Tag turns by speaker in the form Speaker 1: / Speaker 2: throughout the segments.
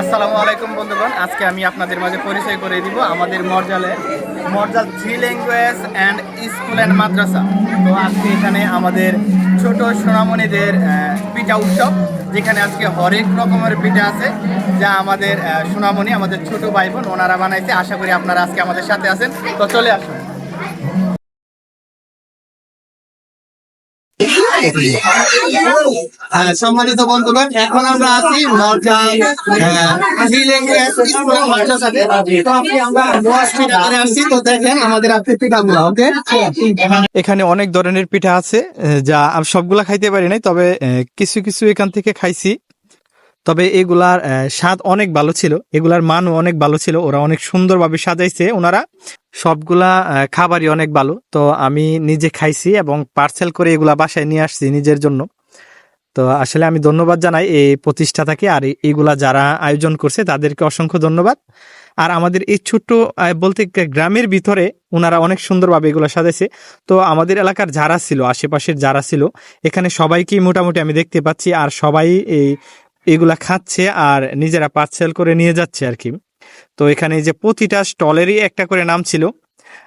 Speaker 1: আসসালামু আলাইকুম বন্ধুগণ। আজকে আমি আপনাদের মাঝে পরিচয় করে দিব আমাদের মর্জালে Morjal three language and school and মাদ্রাসা। তো আজকে এখানে আমাদের ছোট সোনামণিদের পিঠা উৎসব, যেখানে আজকে হরেক রকমের পিঠা আছে, যা আমাদের সোনামণি, আমাদের ছোট ভাই বোন ওনারা বানাইছে। আশা করি আপনারা আজকে আমাদের সাথে আছেন। তো চলে আসুন। সম্মানিত বন্ধুগণ, এখন আমরা আছি ওকে?
Speaker 2: এখানে অনেক ধরনের পিঠা আছে যা আমি সবগুলা খাইতে পারি নাই, তবে কিছু কিছু এখান থেকে খাইছি। তবে এগুলার স্বাদ অনেক ভালো ছিল, এগুলার মানও অনেক ভালো ছিল, ওরা অনেক সুন্দরভাবে সাজাইছে ওনারা। সবগুলা খাবারই অনেক ভালো। তো আমি নিজে খাইছি এবং পার্সেল করে এগুলা বাসায় নিয়ে আসছি নিজের জন্য। তো আসলে আমি ধন্যবাদ জানাই এই প্রতিষ্ঠাতাকে আর এই- এইগুলা যারা আয়োজন করছে তাদেরকে অসংখ্য ধন্যবাদ। আর আমাদের এই ছোট্ট বলতে গ্রামের ভিতরে ওনারা অনেক সুন্দরভাবে এগুলো সাজাইছে। তো আমাদের এলাকার যারা ছিল, আশেপাশের যারা ছিল, এখানে সবাইকেই মোটামুটি আমি দেখতে পাচ্ছি আর সবাই এই, এগুলা খাচ্ছে আর নিজেরা পার্সেল করে নিয়ে যাচ্ছে আর কি। তো এখানে যে প্রতিটা স্টলেরই একটা করে নাম ছিল।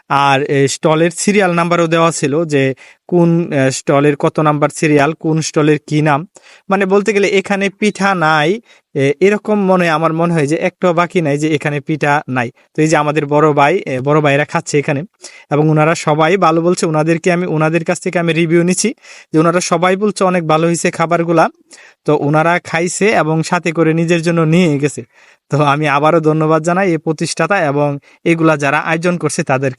Speaker 2: আর স্টলের সিরিয়াল নাম্বারও দেওয়া ছিল যে কোন স্টলের কত নাম্বার সিরিয়াল কোন স্টলের কি নাম। মানে বলতে গেলে এখানে পিঠা নাই এরকম মনে আমার মনে হয় যে একটা বাকি নাই যে এখানে পিঠা নাই। তো এই যে আমাদের বড় ভাই বড় ভাইরা খাচ্ছে এখানে। এবং ওনারা সবাই ভালো বলছে ওনাদেরকে আমি ওনাদের কাছ থেকে আমি রিভিউ নিচ্ছি যে ওনারা সবাই বলছে অনেক ভালো হয়েছে খাবারগুলা। তো ওনারা খাইছে এবং সাথে করে নিজের জন্য নিয়ে গেছে। তো আমি আবারও ধন্যবাদ জানাই এই প্রতিষ্ঠাতা এবং এগুলা যারা আয়োজন করছে তাদেরকে।